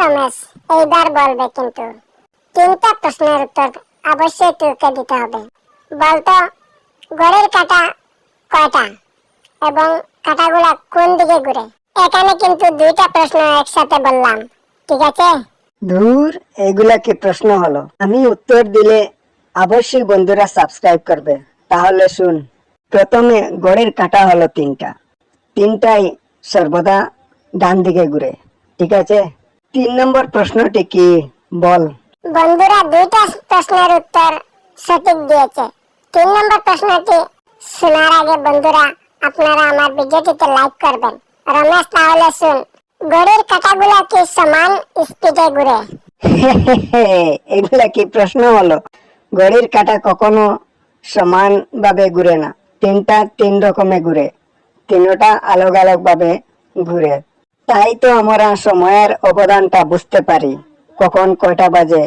রমেশ, এইবার বলবে কিন্তু। তিনটা প্রশ্নের উত্তর অবশ্যই তোকে দিতে হবে। বলতো ঘড়ির কাঁটা কয়টা? এবং কাঁটাগুলা কোন দিকে ঘুরে? এখানে কিন্তু দুইটা প্রশ্ন একসাথে বললাম, ঠিক আছে? ধুর, এগুলা কি প্রশ্ন হলো? আমি উত্তর দিলে অবশ্যই বন্ধুরা সাবস্ক্রাইব করবে। তাহলে শুন, প্রথমে গড়ের কাঁটা হলো তিনটা। তিনটাই সর্বদা ডান দিকে ঘুরে, ঠিক আছে? তিন নম্বর প্রশ্নটি কি? বল। বন্ধুরা দুইটা প্রশ্নের উত্তর সঠিক দিয়েছে। তিন নম্বর প্রশ্নটি শোনার আগে বন্ধুরা আপনারা আমার ভিডিওটিতে লাইক করবেন। রমেশ তাহলে শুন ঘড়ির কাঁটাগুলা কি সমান স্পিডে ঘুরে? এগুলা কি প্রশ্ন হলো? ঘড়ির কাঁটা কখনো সমান ভাবে ঘুরে না। তিনটা তিন রকমে ঘুরে। তিনটা আলাগ আলাগ ভাবে ঘুরে। তাই তো আমরা সময়ের অবদানটা বুঝতে পারি। কখন কয়টা বাজে?